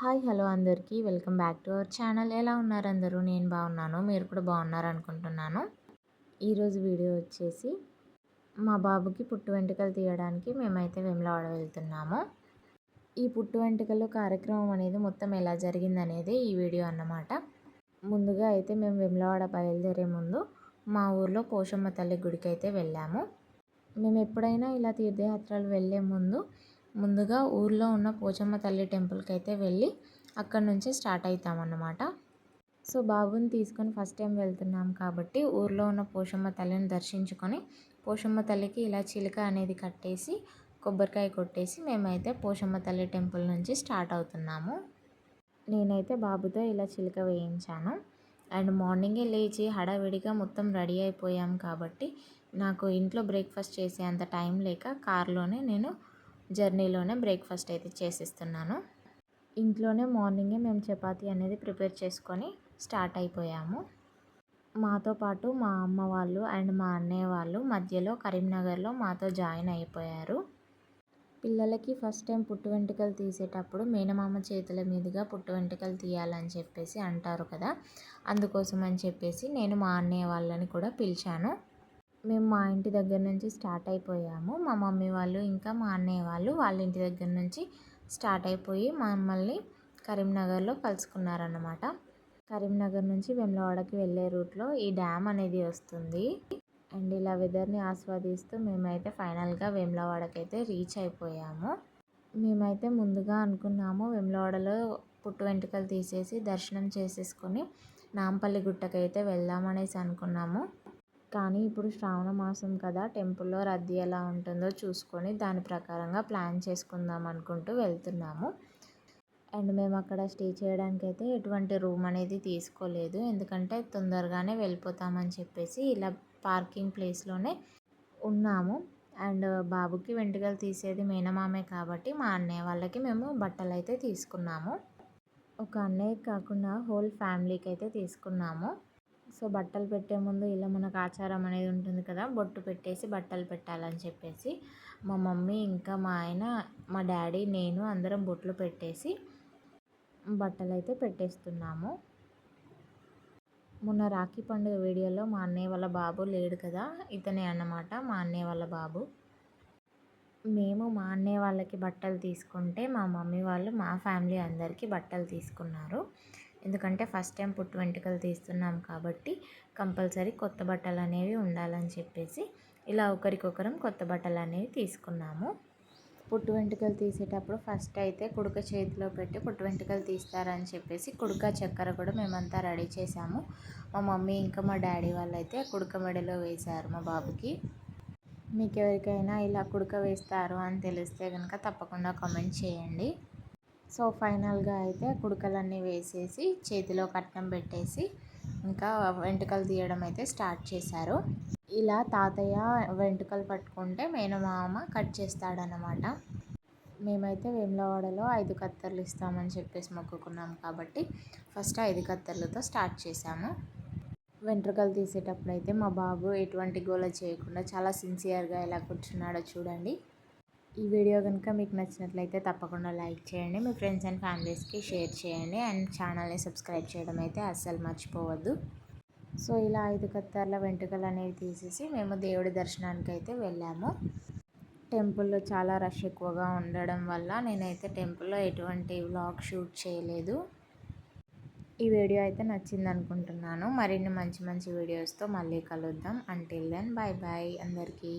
Hi hello అందరికీ. Welcome back to our channel. ఎలా ఉన్నారు అందరూ? నేను బాగున్నాను. మీరు కూడా బాగున్నారు అనుకుంటున్నాను ఈరోజు వీడియో వచ్చేసి మా బాబుకి పుట్టు వెంట్రుకలు తీయడానికి మేమైతే వెమ్లవాడ వెళ్తున్నాము. ఈ పుట్టు వెంట్రుకలు కార్యక్రమం అనేది మొత్తం ఎలా జరిగిందనేది ఈ వీడియో అన్నమాట. ముందుగా అయితే మేము వెమ్లవాడ బయలుదేరే ముందు మా ఊర్లో పోషమ్మ తల్లి గుడికి అయితే వెళ్ళాము. మేము ఎప్పుడైనా ఇలా తీర్థయాత్రలు వెళ్ళే ముందు ముందుగా ఊర్లో ఉన్న పోచమ్మ తల్లి టెంపుల్కి అయితే వెళ్ళి అక్కడ నుంచి స్టార్ట్ అవుతామన్నమాట సో బాబుని తీసుకొని ఫస్ట్ టైం వెళ్తున్నాం కాబట్టి ఊర్లో ఉన్న పోషమ్మ తల్లిని దర్శించుకొని పోషమ్మ తల్లికి ఇలా చిలుక అనేది కట్టేసి కొబ్బరికాయ కొట్టేసి మేమైతే పోషమ్మ తల్లి టెంపుల్ నుంచి స్టార్ట్ అవుతున్నాము. నేనైతే బాబుతో ఇలా చిలుక వేయించాను. అండ్ మార్నింగే లేచి హడావిడిగా మొత్తం రెడీ అయిపోయాం కాబట్టి నాకు ఇంట్లో బ్రేక్ఫాస్ట్ చేసే అంత టైం లేక కార్లోనే నేను జర్నీలోనే బ్రేక్ఫాస్ట్ అయితే చేసిస్తున్నాను. ఇంట్లోనే మార్నింగే మేము చపాతి అనేది ప్రిపేర్ చేసుకొని స్టార్ట్ అయిపోయాము. మాతో పాటు మా అమ్మ వాళ్ళు అండ్ మా అన్నయ్య వాళ్ళు మధ్యలో కరీంనగర్లో మాతో జాయిన్ అయిపోయారు. పిల్లలకి ఫస్ట్ టైం పుట్టు వెంట్రుకలు తీసేటప్పుడు మేనమామ చేతుల మీదుగా పుట్టు వెంట్రుకలు తీయాలని చెప్పేసి అంటారు కదా అందుకోసం అని చెప్పేసి నేను మా అన్నయ్య వాళ్ళని కూడా పిలిచాను. మేము మా ఇంటి దగ్గర నుంచి స్టార్ట్ అయిపోయాము. మా మమ్మీ వాళ్ళు ఇంకా మా అన్నయ్య వాళ్ళు వాళ్ళ ఇంటి దగ్గర నుంచి స్టార్ట్ అయిపోయి మమ్మల్ని కరీంనగర్లో కలుసుకున్నారన్నమాట. కరీంనగర్ నుంచి వెమ్లవాడకి వెళ్ళే రూట్లో ఈ డ్యామ్ అనేది వస్తుంది. అండ్ ఇలా వెదర్ని ఆస్వాదిస్తూ మేమైతే ఫైనల్గా వెమ్లవాడకైతే రీచ్ అయిపోయాము. మేమైతే ముందుగా అనుకున్నాము వేములవాడలో పుట్టు వెంట్రుకలు తీసేసి దర్శనం చేసేసుకొని నాంపల్లి గుట్టకైతే వెళ్దామనేసి అనుకున్నాము. కానీ ఇప్పుడు శ్రావణ మాసం కదా టెంపుల్లో రద్దీ ఎలా ఉంటుందో చూసుకొని దాని ప్రకారంగా ప్లాన్ చేసుకుందాం అనుకుంటూ వెళ్తున్నాము. అండ్ మేము అక్కడ స్టే చేయడానికి అయితే ఎటువంటి రూమ్ అనేది తీసుకోలేదు. ఎందుకంటే తొందరగానే వెళ్ళిపోతామని చెప్పేసి ఇలా పార్కింగ్ ప్లేస్లోనే ఉన్నాము. అండ్ బాబుకి వెంట్రుకలు తీసేది మేనమామే కాబట్టి మా అన్నయ్య వాళ్ళకి మేము బట్టలు అయితే తీసుకున్నాము. ఒక అన్నయ్య కాకుండా హోల్ ఫ్యామిలీకి అయితే తీసుకున్నాము. సో బట్టలు పెట్టే ముందు ఇలా మనకు ఆచారం అనేది ఉంటుంది కదా బొట్టు పెట్టేసి బట్టలు పెట్టాలని చెప్పేసి మా మమ్మీ ఇంకా మా ఆయన మా డాడీ నేను అందరం బొట్లు పెట్టేసి బట్టలు అయితే పెట్టేస్తున్నాము. మొన్న రాఖీ పండుగ వీడియోలో మా అన్నయ్య వాళ్ళ బాబు లేడు కదా ఇతనే అన్నమాట మా అన్నయ్య వాళ్ళ బాబు. మేము మా అన్నయ్య వాళ్ళకి బట్టలు తీసుకుంటే మా మమ్మీ వాళ్ళు మా ఫ్యామిలీ అందరికీ బట్టలు తీసుకున్నారు. ఎందుకంటే ఫస్ట్ టైం పుట్టు వెంట్రుకలు తీస్తున్నాం కాబట్టి కంపల్సరీ కొత్త బట్టలు అనేవి ఉండాలని చెప్పేసి ఇలా ఒకరికొకరం కొత్త బట్టలు అనేవి తీసుకున్నాము. పుట్టు వెంట్రుకలు తీసేటప్పుడు ఫస్ట్ అయితే కుడుక చేతిలో పెట్టి పుట్టు వెంట్రుకలు తీస్తారని చెప్పేసి కుడుక చక్కెర కూడా మేమంతా రెడీ చేసాము మా మమ్మీ ఇంకా మా డాడీ వాళ్ళు అయితే కుడుక మెడలో వేశారు మా బాబుకి. మీకు ఎవరికైనా ఇలా కుడుక వేస్తారు అని తెలిస్తే కనుక తప్పకుండా కామెంట్ చేయండి. సో ఫైనల్గా అయితే కుడుకలన్నీ వేసేసి చేతిలో కట్నం పెట్టేసి ఇంకా వెంట్రుకలు తీయడం అయితే స్టార్ట్ చేశారు. ఇలా తాతయ్య వెంట్రుకలు పట్టుకుంటే మేనమామ కట్ చేస్తాడనమాట మేమైతే వేములవాడలో ఐదు కత్తెరలు ఇస్తామని చెప్పేసి మొక్కుకున్నాం కాబట్టి ఫస్ట్ ఐదు కత్తెరలతో స్టార్ట్ చేశాము. వెంట్రుకలు తీసేటప్పుడు అయితే మా బాబు ఎటువంటి గోల చేయకుండా చాలా సిన్సియర్గా ఎలా కూర్చున్నాడో చూడండి. ఈ వీడియో కనుక మీకు నచ్చినట్లయితే తప్పకుండా లైక్ చేయండి. మీ ఫ్రెండ్స్ అండ్ ఫ్యామిలీస్కి షేర్ చేయండి. అండ్ ఛానల్ని సబ్స్క్రైబ్ చేయడం అయితే అస్సలు మర్చిపోవద్దు. సో ఇలా ఐదు కత్తర్ల వెంట్రుకలు అనేవి తీసేసి మేము దేవుడి దర్శనానికి అయితే వెళ్ళాము. టెంపుల్లో చాలా రష్ ఎక్కువగా ఉండడం వల్ల నేనైతే టెంపుల్లో ఎటువంటి వ్లాగ్ షూట్ చేయలేదు. ఈ వీడియో అయితే నచ్చింది అనుకుంటున్నాను మరిన్ని మంచి మంచి వీడియోస్తో మళ్ళీ కలుద్దాం. అంటిల్ దెన్ బాయ్ బాయ్ అందరికీ.